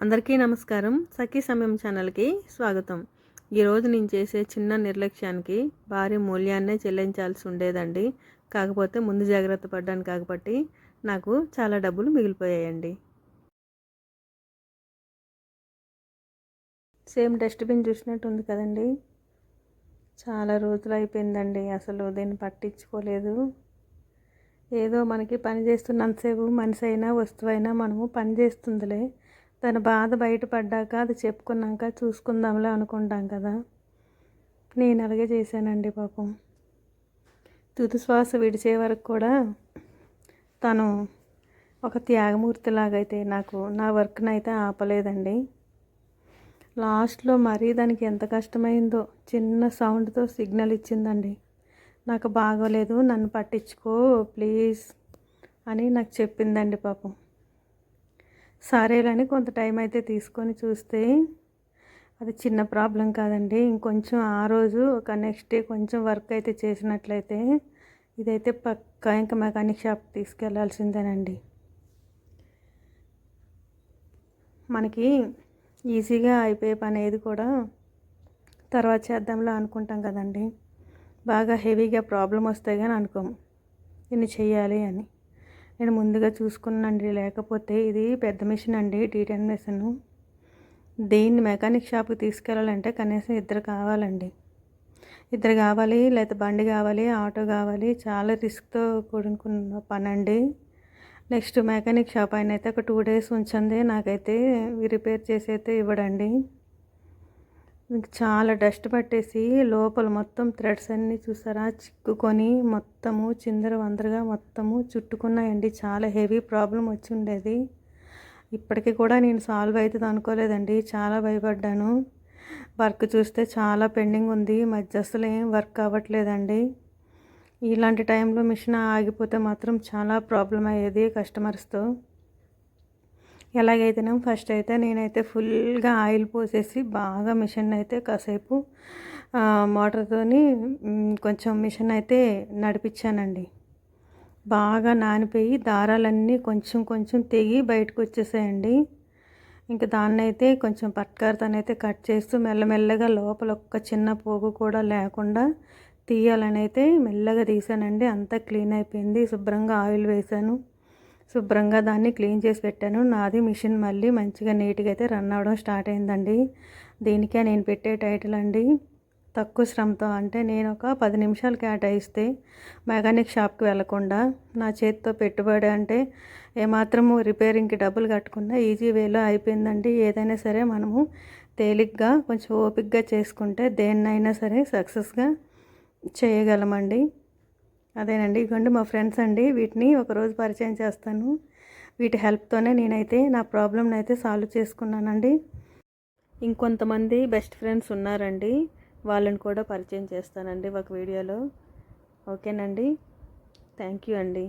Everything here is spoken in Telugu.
అందరికీ నమస్కారం. సఖీ సమయం ఛానల్కి స్వాగతం. ఈరోజు నేను చేసే చిన్న నిర్లక్ష్యానికి భారీ మూల్యాన్నే చెల్లించాల్సి ఉండేదండి. కాకపోతే ముందు జాగ్రత్త పడ్డాను కాబట్టి నాకు చాలా డబ్బులు మిగిలిపోయాయండి. సేమ్ డస్ట్బిన్ చూసినట్టు ఉంది కదండి. చాలా రోజులు అయిపోయిందండి. అసలు దీన్ని పట్టించుకోలేదు. ఏదో మనకి పని చేస్తున్నంతసేపు మనిషి అయినా వస్తువైనా మనము పని చేస్తుందిలే. తన బాధ బయటపడ్డాక అది చెప్పుకున్నాక చూసుకుందాంలే అనుకుంటాం కదా. నేను అలాగే చేశానండి పాపం. తుది శ్వాస విడిచే వరకు కూడా తను ఒక త్యాగమూర్తిలాగైతే నాకు నా వర్క్ని అయితే ఆపలేదండి. లాస్ట్లో మరీ దానికి ఎంత కష్టమైందో చిన్న సౌండ్తో సిగ్నల్ ఇచ్చిందండి. నాకు బాగోలేదు నన్ను పట్టించుకో ప్లీజ్ అని నాకు చెప్పిందండి పాపం. సరేలని కొంత టైం అయితే తీసుకొని చూస్తే అది చిన్న ప్రాబ్లం కాదండి. ఇంకొంచెం ఆ రోజు ఒక నెక్స్ట్ డే కొంచెం వర్క్ అయితే చేసినట్లయితే ఇదైతే పక్కా ఇంకా మెకానిక్ షాప్ తీసుకెళ్ళాల్సిందేనండి. మనకి ఈజీగా అయిపోయే పని ఏది కూడా తర్వాత చేద్దాంలో అనుకుంటాం కదండి. బాగా హెవీగా ప్రాబ్లం వస్తాయి కానీ అనుకోము. ఇన్ని చెయ్యాలి అని. నేను ముందుగా చూసుకున్నానండి. లేకపోతే ఇది పెద్ద మిషన్ అండి. T ten machine. దీన్ని మెకానిక్ షాప్కి తీసుకెళ్ళాలంటే కనీసం ఇద్దరు కావాలండి. ఇద్దరు కావాలి లేకపోతే బండి కావాలి ఆటో కావాలి. చాలా రిస్క్తో కూడుకున్న పని అండి నెక్స్ట్ మెకానిక్ షాప్ ఆయన అయితే ఒక టూ డేస్ ఉంచండి. నాకైతే రిపేర్ చేసి అయితే ఇవ్వడండి. చాలా డస్ట్ పట్టేసి లోపల మొత్తం థ్రెడ్స్ అన్నీ చూసారా? చిక్కుకొని మొత్తము చిందర వందరగా మొత్తము చుట్టుకున్నాయండి. చాలా హెవీ ప్రాబ్లం వచ్చి ఉండేది. ఇప్పటికీ కూడా నేను సాల్వ్ అవుతుంది అనుకోలేదండి. చాలా భయపడ్డాను. వర్క్ చూస్తే చాలా పెండింగ్ ఉంది. మధ్య అసలు ఏం వర్క్ అవ్వట్లేదండి. ఇలాంటి టైంలో మిషన్ ఆగిపోతే మాత్రం చాలా ప్రాబ్లం అయ్యేది కస్టమర్స్తో. ఎలాగైతేనే ఫస్ట్ అయితే నేనైతే ఫుల్గా ఆయిల్ పోసేసి బాగా మిషన్ అయితే కాసేపు మోటార్తోని కొంచెం మిషన్ అయితే నడిపించానండి బాగా నానిపోయి దారాలన్నీ కొంచెం కొంచెం తెగి బయటకు వచ్చేసాయండి ఇంకా దాన్ని అయితే కొంచెం పట్కారతోనైతే కట్ చేస్తూ మెల్లమెల్లగా లోపల ఒక్క చిన్న పోగు కూడా లేకుండా తీయాలని అయితే మెల్లగా తీసానండి. అంతా క్లీన్ అయిపోయింది శుభ్రంగా ఆయిల్ వేసాను శుభ్రంగా దాన్ని క్లీన్ చేసి పెట్టాను. నాది మిషన్ మళ్ళీ మంచిగా నీట్గా అయితే రన్ అవ్వడం స్టార్ట్ అయిందండి. దీనికే నేను పెట్టే టైటిల్ అండి తక్కువ శ్రమతో. అంటే నేను ఒక పది నిమిషాలు కేటాయిస్తే మెకానిక్ షాప్కి వెళ్ళకుండా నా చేతితో పెట్టుబడి అంటే ఏమాత్రము రిపేరింగ్కి డబ్బులు కట్టకుండా ఈజీ వేలో అయిపోయిందండి. ఏదైనా సరే మనము తేలిగ్గా కొంచెం ఓపిక్గా చేసుకుంటే దేన్నైనా సరే సక్సెస్గా చేయగలమండి. అదేనండి ఇదిగోండి మా ఫ్రెండ్స్ అండి వీటిని ఒకరోజు పరిచయం చేస్తాను. వీటి హెల్ప్తోనే నేనైతే నా ప్రాబ్లమ్ని అయితే సాల్వ్ చేసుకున్నానండి. ఇంకొంతమంది బెస్ట్ ఫ్రెండ్స్ ఉన్నారండి వాళ్ళని కూడా పరిచయం చేస్తానండి ఒక వీడియోలో. ఓకేనండి థ్యాంక్ యూ అండి.